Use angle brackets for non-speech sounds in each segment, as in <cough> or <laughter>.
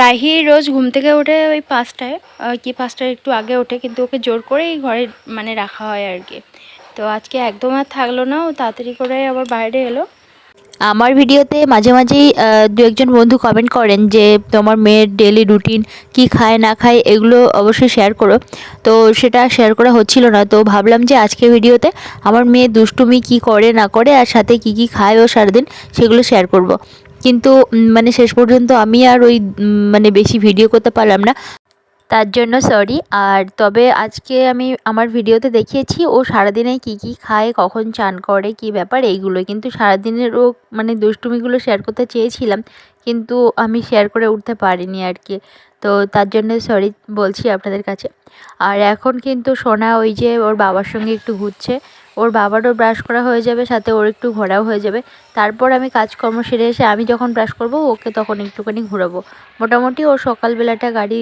রাহি রোজ ঘুম থেকে ওঠে ওই পাঁচটায় কি পাঁচটায় একটু আগে ওঠে, কিন্তু ওকে জোর করেই ঘরে মানে রাখা হয় আর কি। তো আজকে একদম আর থাকল না, ও তাড়াতাড়ি করে আবার বাইরে এলো। আমার ভিডিওতে মাঝে মাঝেই দু একজন বন্ধু কমেন্ট করেন যে, তোমার মেয়ের ডেলি রুটিন কি খায়, না খায়, এগুলো অবশ্যই শেয়ার করো। তো সেটা শেয়ার করা হচ্ছিল না। তো ভাবলাম যে আজকে ভিডিওতে আমার মেয়ে দুষ্টুমি কি করে, না করে, আর সাথে কি কি খায় ও সারাদিন, সেগুলো শেয়ার করব। কিন্তু মানে শেষ পর্যন্ত আমি আর ওই মানে বেশি ভিডিও করতে পারলাম না। তার জন্য সরি। আর তবে আজকে আমি আমার ভিডিওতে দেখিয়েছি ও সারাদিনে কি কি খায়, কখন চান করে, কি ব্যাপার, এইগুলো। কিন্তু সারাদিনের ও মানে দুষ্টুমিগুলো শেয়ার করতে চেয়েছিলাম, কিন্তু আমি শেয়ার করে উঠতে পারিনি আর কি। তো তার জন্য সরি বলছি আপনাদের কাছে। আর এখন কিন্তু সোনা ওই যে ওর বাবার সঙ্গে একটু ঘুরছে ওর বাবারও ব্রাশ করা হয়ে যাবে সাথে ওর একটু ঘোরাও হয়ে যাবে। তারপর আমি কাজকর্ম সেরে এসে আমি যখন ব্রাশ করব ওকে তখন একটুখানি ঘোরাবো। মোটামুটি ওর সকালবেলাটা গাড়ি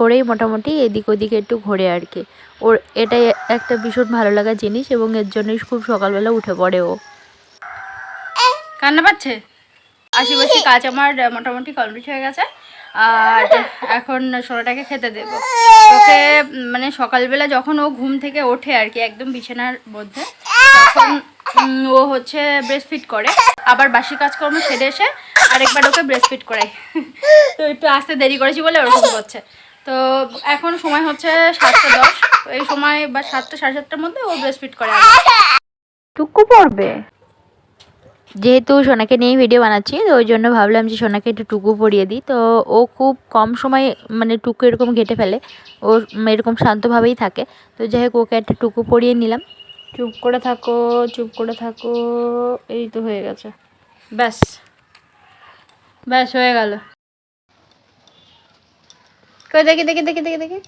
করেই মোটামুটি এদিক ওদিকে একটু ঘোরে আর কি। ওর এটাই একটা ভীষণ ভালো লাগা জিনিস এবং এর জন্যই খুব সকালবেলা উঠে পড়ে ও। কান্না পাচ্ছে? আশেপাশে কাজ আমার মোটামুটি কমপ্লিট হয়ে গেছে। আর এখন সোনাটাকে খেতে দেব। ওকে মানে সকালবেলা যখন ও ঘুম থেকে ওঠে আর কি, একদম বিছানার মধ্যে, তখন ও হচ্ছে ব্রেস্ট ফিট করে। আবার বাসি কাজকর্ম সেরে এসে আরেকবার ওকে ব্রেস্ট ফিট করাই। তো একটু আসতে দেরি করেছি বলে ওরকম করছে তো এখন সময় হচ্ছে সাতটা দশ। এই সময় বা সাতটা, সাড়ে সাতটার মধ্যে ও ব্রেস্ট ফিট করে। টুকু পড়বে? যেহেতু সোনাকে নিয়েই ভিডিও বানাচ্ছি, তো ওই জন্য ভাবলাম যে সোনাকে একটু টুকু পরিয়ে দিই। তো ও খুব কম সময় মানে টুকু এরকম ঘেটে ফেলে। ও এরকম শান্তভাবেই থাকে। তো যাই হোক, ওকে একটা টুকু পরিয়ে নিলাম। চুপ করে থাকো, চুপ করে থাকো। এই তো হয়ে গেছে। ব্যাস। ব্যাস, হয়ে গেল। দেখি দেখি দেখি দেখি দেখি।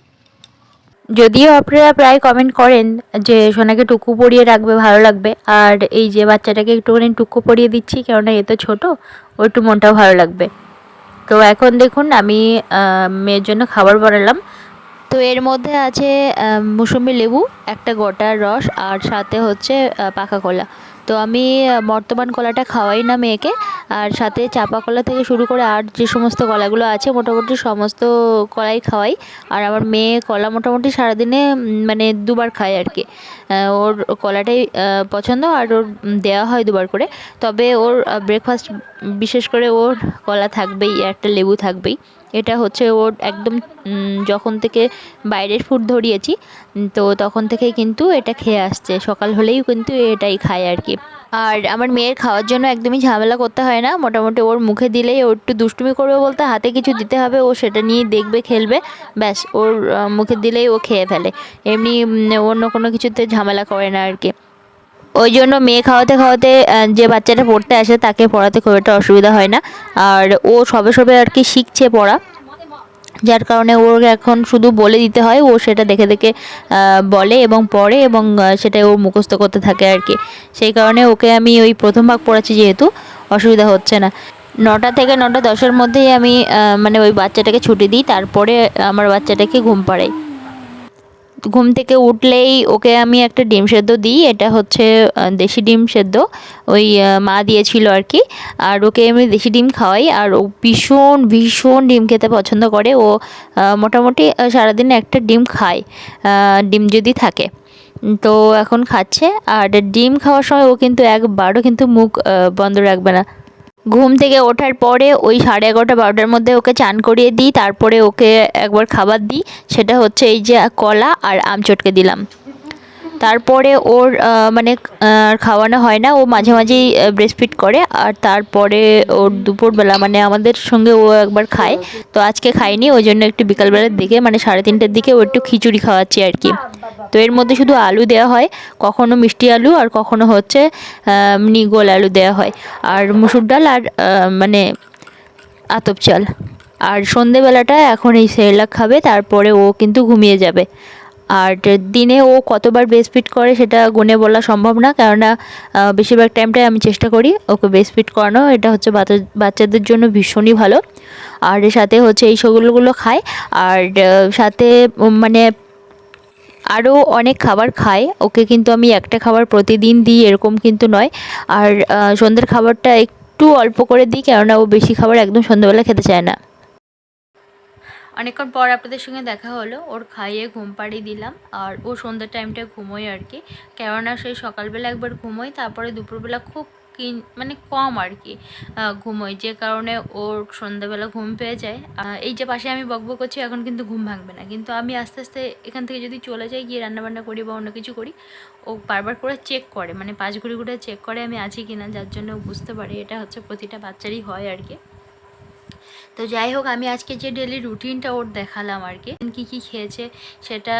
যদিও আপনারা প্রায় কমেন্ট করেন যে সোনাকে টুকু পরিয়ে রাখবে, ভালো লাগবে। আর এই যে বাচ্চাটাকে একটুখানি টুকু পরিয়ে দিচ্ছি, কেননা এ তো ছোটো, ও একটু মনটাও ভালো লাগবে। তো এখন দেখুন, আমি মেয়ের জন্য খাবার বানালাম। তো এর মধ্যে আছে মুসম্বি লেবু, একটা গোটার রস, আর সাথে হচ্ছে পাকা কলা। তো আমি বর্তমান কলাটা খাওয়াই না মেয়েকে। আর সাথে চাপা কলা থেকে শুরু করে আর যে সমস্ত কলাগুলো আছে, মোটামুটি সমস্ত কলাই খাওয়াই। আর আমার মেয়ে কলা মোটামুটি সারাদিনে মানে দুবার খায় আর কি। ওর কলাটাই পছন্দ আর ওর দেওয়া হয় দুবার করে। তবে ওর ব্রেকফাস্ট বিশেষ করে ওর কলা থাকবেই, একটা লেবু থাকবেই। এটা হচ্ছে ওর একদম যখন থেকে বাইরের ফুড ধরিয়েছি, তো তখন থেকেই কিন্তু এটা খেয়ে আসছে। সকাল হলেই কিন্তু এটাই খায় আর কি। আর আমার মেয়ের খাওয়ার জন্য একদমই ঝামেলা করতে হয় না। মোটামুটি ওর মুখে দিলেই ও একটু দুষ্টুমি করবে বলতে হাতে কিছু দিতে হবে, ও সেটা নিয়ে দেখবে, খেলবে, ব্যাস, ওর মুখে দিলেই ও খেয়ে ফেলে। এমনি অন্য কোনো কিছুতে ঝামেলা করে না আর কি। ওই জন্য মেয়ে খাওয়াতে খাওয়াতে যে বাচ্চাটা পড়তে আসে তাকে পড়াতে খুব একটা অসুবিধা হয় না। আর ও সবে সবে আর কি শিখছে পড়া। যার কারণে ওর এখন শুধু বলে দিতে হয়, ও সেটা দেখে দেখে বলে এবং পড়ে এবং সেটাই ও মুখস্থ করতে থাকে আর কি। সেই কারণে ওকে আমি ওই প্রথম ভাগ পড়াচ্ছি যেহেতু, অসুবিধা হচ্ছে না। নটা থেকে নটা দশের মধ্যেই আমি মানে ওই বাচ্চাটাকে ছুটি দিই, তারপরে আমার বাচ্চাটাকে ঘুম পাড়াই। ঘুম থেকে উঠলেই ওকে আমি একটা ডিম সেদ্ধ দিই, এটা হচ্ছে দেশি ডিম সেদ্ধ। ওই মা দিয়েছিল আর কি। আর ওকে আমি দেশি ডিম খাওয়াই, আর ও ভীষণ ভীষণ ডিম খেতে পছন্দ করে। ও মোটামুটি সারাদিন একটা ডিম খায় ডিম যদি থাকে। তো এখন খাচ্ছে, আর ডিম খাওয়ার সময় ও কিন্তু একবারও কিন্তু মুখ বন্ধ রাখবে না। ঘুম থেকে ওঠার পরে ওই সাড়ে এগারোটা, বারোটার মধ্যে ওকে চান করিয়ে দিই, তারপরে ওকে একবার খাবার দিই। সেটা হচ্ছে এই যে কলা আর আম চটকে দিলাম। তারপরে ওর মানে খাওয়ানো হয় না। ও মাঝে মাঝেই ব্রেস্টফিট করে। আর তারপরে ওর দুপুরবেলা মানে আমাদের সঙ্গে ও একবার খায়। তো আজকে খায়নি ওই জন্য একটু বিকালবেলার দিকে মানে সাড়ে তিনটের দিকে ও একটু খিচুড়ি খাওয়াচ্ছি আর কি। তো এর মধ্যে শুধু আলু দেওয়া হয়, কখনো মিষ্টি আলু আর কখনো হচ্ছে এমনি গোল আলু দেওয়া হয়। আর মুসুর ডাল আর মানে আতপ চাল। আর সন্ধেবেলাটা এখন এই সেরেলাক খাবে, তারপরে ও কিন্তু ঘুমিয়ে যাবে। আর দিনে ও কতবার বেস্ট ফিট করে সেটা গুনে বলা সম্ভব না, কেননা বেশিরভাগ টাইমটাই আমি চেষ্টা করি ওকে বেস্ট ফিট করানো। এটা হচ্ছে বাচ্চা- বাচ্চাদের জন্য ভীষণই ভালো। আর সাথে হচ্ছে এই সবগুলোগুলো খায়। আর সাথে মানে আরও অনেক খাবার খায়। ওকে কিন্তু আমি একটা খাবার প্রতিদিন দিই, এরকম কিন্তু নয়। আর সন্ধ্যের খাবারটা একটু অল্প করে দিই, কেননা ও বেশি খাবার একদম সন্ধ্যেবেলা খেতে চায় না। অনেকক্ষণ পর আপনাদের সঙ্গে দেখা হলো। ওর খাইয়ে ঘুম পাড়িয়ে দিলাম। আর ও সন্ধ্যার টাইমটা ঘুমোয় আর কি। কেননা সেই সকালবেলা একবার ঘুমোয়, তারপরে দুপুরবেলা খুব মানে কম আর কি ঘুমোয় যে কারণে ওর সন্ধ্যাবেলা ঘুম পেয়ে যায়। এই যে পাশে আমি বকব করছি, এখন কিন্তু ঘুম ভাঙবে না। কিন্তু আমি আস্তে আস্তে এখান থেকে যদি চলে যাই, গিয়ে রান্নাবান্না করি বা অন্য কিছু করি, ও বারবার করে চেক করে। মানে পাঁচ ঘুরে ঘুরে চেক করে আমি আছি কি না যার জন্য বুঝতে পারে এটা হচ্ছে প্রতিটা বাচ্চারই হয় আর কি। তো যাই হোক, আমি আজকে যে ডেলি রুটিনটা ওর দেখালাম আর কি, কী কী খেয়েছে সেটা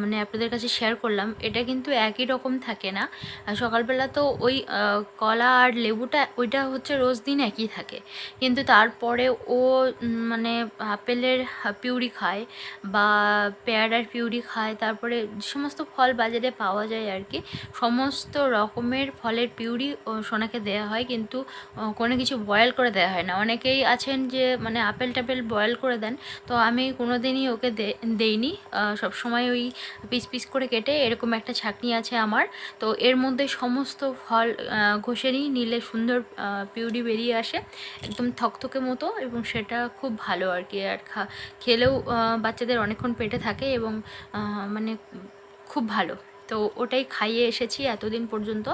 মানে আপনাদের কাছে শেয়ার করলাম, এটা কিন্তু একই রকম থাকে না। সকালবেলা তো ওই কলা আর লেবুটা, ওইটা হচ্ছে রোজ দিন একই থাকে। কিন্তু তারপরে ও মানে আপেলের পিউরি খায় বা পেয়ারার পিউরি খায়, তারপরে যে সমস্ত ফল বাজারে পাওয়া যায় আর কি, সমস্ত রকমের ফলের পিউরি ও সোনাকে দেওয়া হয়, কিন্তু কোনো কিছু বয়েল করে দেওয়া হয় না। অনেকেই আছেন যে মানে আপেল টাপেল বয়েল করে দেন। তো আমি কোনো দিনই ওকে দেইনি। সবসময় ওই পিস পিস করে কেটে এরকম একটা ছাকনি আছে আমার। তো এর মধ্যে সমস্ত ফল ঘষে নিই, নিলে সুন্দর পিউরি বেরিয়ে আসে, একদম থকথকে মতো এবং সেটা খুব ভালো আর কি। আর খা, খেলেও বাচ্চাদের অনেকক্ষণ পেটে থাকে এবং মানে খুব ভালো। তো ওটাই খাইয়ে এসেছি এতদিন পর্যন্ত।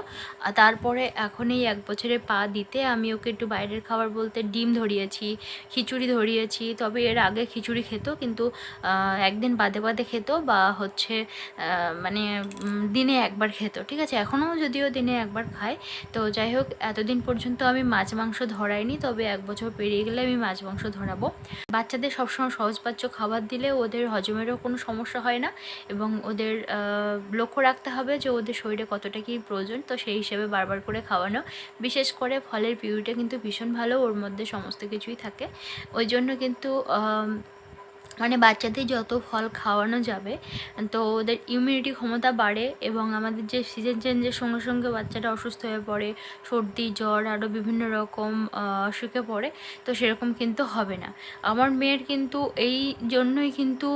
তারপরে এখন এই এক বছরে পা দিতে আমি ওকে একটু বাইরের খাবার বলতে ডিম ধরিয়েছি, খিচুড়ি ধরিয়েছি, তবে এর আগে খিচুড়ি খেত কিন্তু একদিন বাদে বাদে খেত বা হচ্ছে মানে দিনে একবার খেত, ঠিক আছে? এখনও যদিও দিনে একবার খায়। তো যাই হোক, এতদিন পর্যন্ত আমি মাছ মাংস ধরাইনি, তবে এক বছর পেরিয়ে গেলে আমি মাছ মাংস ধরাবো। বাচ্চাদের সবসময় সহজপাচ্য খাবার দিলে ওদের হজমেরও কোনো সমস্যা হয় না এবং ওদের লক্ষ্য রাখতে হবে যে ওদের শরীরে কতটা কী প্রয়োজন, তো সেই হিসেবে বারবার করে খাওয়ানো। বিশেষ করে ফলের পিউরিটা কিন্তু ভীষণ ভালো, ওর মধ্যে সমস্ত কিছুই থাকে। ওই জন্য কিন্তু মানে বাচ্চাদের যত ফল খাওয়ানো যাবে, তো ওদের ইমিউনিটি ক্ষমতা বাড়ে এবং আমাদের যে সিজন চেঞ্জের সঙ্গে সঙ্গে বাচ্চাটা অসুস্থ হয়ে পড়ে, সর্দি, জ্বর আরও বিভিন্ন রকম অসুখে পড়ে, তো সেরকম কিন্তু হবে না। আমার মেয়ের কিন্তু এই জন্যই কিন্তু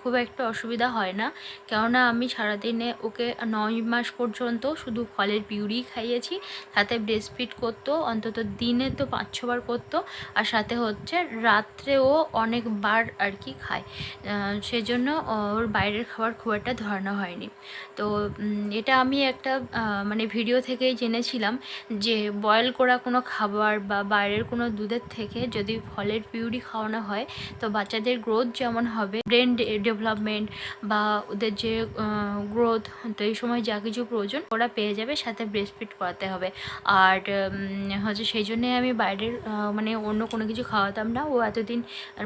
খুব একটা অসুবিধা হয় না। কেননা আমি সারাদিনে ওকে নয় মাস পর্যন্ত শুধু ফলের পিউরি খাইয়েছি, সাথে ব্রেস্ট ফিড করতো, অন্তত দিনে তো পাঁচ ছবার করতো, আর সাথে হচ্ছে রাত্রেও অনেকবার আর কি খায়। আহ, সেজন্য ওর বাইরের খাবার খুব একটা ধরানো হয়নি। তো এটা আমি একটা মানে ভিডিও থেকেই জেনেছিলাম যে বয়েল করা কোনো খাবার বা বাইরের কোনো দুধের থেকে যদি ফলের পিউরি খাওয়ানো হয় তো বাচ্চাদের গ্রোথ যেমন হবে ব্রেন ডেভেলপমেন্ট বা ওদের যে গ্রোথ তো এই সময় যা কিছু প্রয়োজন ওরা পেয়ে যাবে সাথে ব্রেস্ট ফিড করাতে হবে। আর হচ্ছে সেই জন্যে আমি বাইরের মানে অন্য কোনো কিছু খাওয়াতাম না। ও এতদিন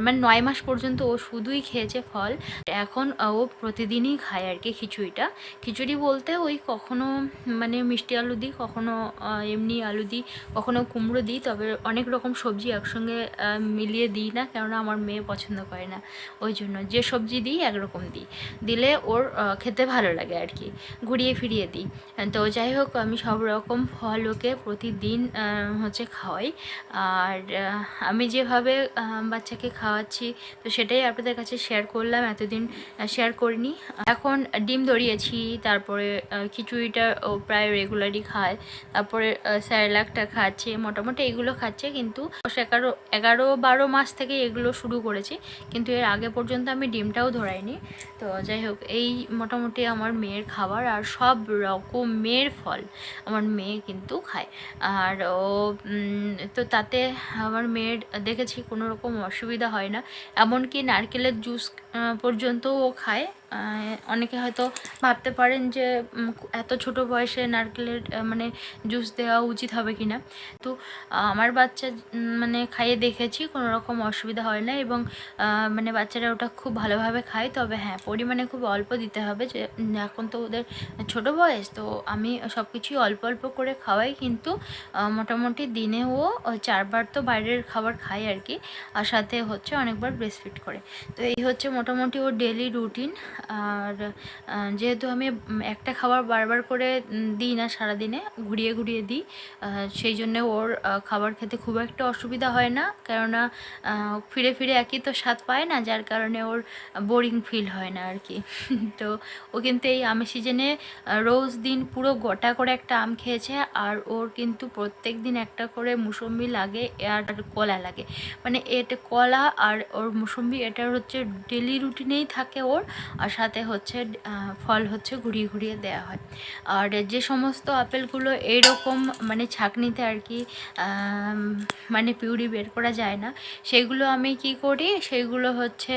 মানে নয় মাস পর্যন্ত ও শুধুই খেয়েছে ফল। এখন ও প্রতিদিনই খায় আর কি খিচুড়িটা। খিচুড়ি বলতে ওই কখনো মানে মিষ্টি আলু দিই, কখনো এমনি আলু দিই, কখনো কুমড়ো দিই, তবে অনেক রকম সবজি একসঙ্গে মিলিয়ে দিই না, কেননা আমার মেয়ে পছন্দ করে না। ওই জন্য যে সবজি দিই, একরকম দিই। দিলে ওর খেতে ভালো লাগে আর কি, ঘুরিয়ে ফিরিয়ে দিই। তো যাই হোক, আমি সব রকম ফল ওকে প্রতিদিন হচ্ছে খাওয়াই। আর আমি যেভাবে বাচ্চাকে খাওয়াচ্ছি, তো সেটাই আপনাদের কাছে শেয়ার করলাম, এতদিন শেয়ার করিনি। এখন ডিম ধরিয়েছি, তারপরে খিচুড়িটা ও প্রায় রেগুলারই খায়। তারপরে স্যারেলাকটা খাচ্ছে, মোটামুটি এগুলো খাচ্ছে, কিন্তু এগারো এগারো বারো মাস থেকে এগুলো শুরু করেছি। কিন্তু এর আগে পর্যন্ত আমি ডিমটাও ধরাইনি। তো যাই হোক, এই মোটামুটি আমার মেয়ের খাবার আর সব রকমের ফল আমার মেয়ে কিন্তু খায়। আর ও তো তাতে আমার মেয়ের, দেখেছি কোনো রকম অসুবিধা হয় না। এমনকি নারকেলের জুস পর্যন্ত ও খায়। অনেকে হয়তো ভাবতে পারেন যে এত ছোট বয়সে নারকেলের মানে জুস দেওয়া উচিত হবে কি না তো আমার বাচ্চা মানে খাইয়ে দেখেছি, কোনো রকম অসুবিধা হয় না এবং মানে বাচ্চারা ওটা খুব ভালোভাবে খায়। তবে হ্যাঁ পরিমাণে খুব অল্প দিতে হবে যে এখন তো ওদের ছোট বয়স, তো আমি সব কিছুই অল্প অল্প করে খাওয়াই। কিন্তু মোটামুটি দিনেও ও চারবার তো বাইরের খাবার খায় আর কি। আর সাথে হচ্ছে অনেকবার ব্রেস্ট ফিট করে। তো এই হচ্ছে মোটামুটি ওর ডেলি রুটিন আর যেহেতু আমি একটা খাবার বারবার করে দিই না সারাদিনে, ঘুরিয়ে ঘুরিয়ে দিই সেই জন্য ওর খাবার খেতে খুব একটা অসুবিধা হয় না, কেননা ফিরে ফিরে একই তো স্বাদ পায় না, যার কারণে ওর বোরিং ফিল হয় না আর কি। <laughs> তো ও কিন্তু এই আমের সিজনে রোজ দিন পুরো গোটা করে একটা আম খেয়েছে, আর ওর কিন্তু প্রত্যেক দিন একটা করে মুসম্বি লাগে, আর কলা লাগে। মানে এটা কলা আর ওর মুসম্বি, এটার হচ্ছে ডেলি রুটিনেই থাকে ওর, আর সাথে হচ্ছে ফল হচ্ছে ঘুরিয়ে ঘুরিয়ে দেওয়া হয়। আর যে সমস্ত আপেলগুলো এইরকম মানে ছাকনিতে আর কি মানে পিউরি বের করা যায় না, সেগুলো আমি কি করি, সেগুলো হচ্ছে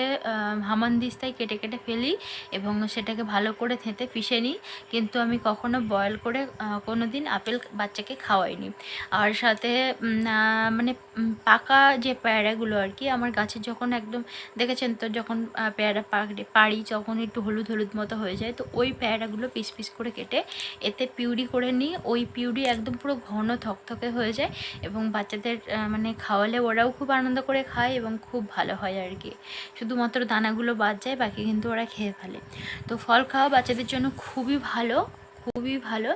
হামানদিস্তায় কেটে কেটে ফেলি এবং সেটাকে ভালো করে থেঁতে পিষে নিই। কিন্তু আমি কখনো বয়েল করে কোনো দিন আপেল বাচ্চাকে খাওয়াইনি। আর সাথে মানে পাকা যে পেয়ারাগুলো আর কি, আমার গাছে যখন একদম, দেখেছেন তো, যখন পেয়ারা পাকড়ে পাড়ি যখন একটু হলুদ হলুদ মতো হয়ে যায়, তো ওই পেয়ারাগুলো পিস পিস করে কেটে এতে পিউরি করে নিই। ওই পিউরি একদম পুরো ঘন থকথকে হয়ে যায় এবং বাচ্চাদের মানে খাওয়ালে ওরাও খুব আনন্দ করে খায় এবং খুব ভালো হয় আর কি। শুধুমাত্র দানাগুলো বাদ যায়, বাকি কিন্তু ওরা খেয়ে ফেলে। তো ফল খাওয়া বাচ্চাদের জন্য খুবই ভালো খুবই ভালো।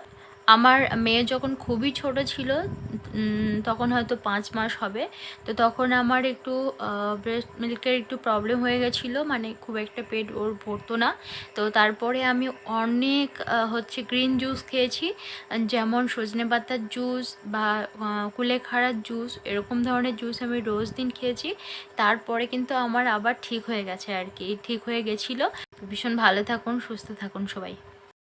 আমার মেয়ে যখন খুবই ছোট ছিল তখন হয়তো পাঁচ মাস হবে। তো তখন আমার একটু ব্রেস্ট মিল্কের একটু প্রবলেম হয়ে গেছিল মানে খুব একটা পেট ওর ভরতো না। তো তারপরে আমি অনেক হচ্ছে গ্রিন জুস খেয়েছি, যেমন সজনে পাতার জুস বা কুলেখাড়ার জুস এরকম ধরনের জুস আমি রোজ দিন খেয়েছি। তারপরে কিন্তু আমার আবার ঠিক হয়ে গেছে আর কি, ঠিক হয়ে গেছিল। ভীষণ ভালো থাকুন, সুস্থ থাকুন সবাই।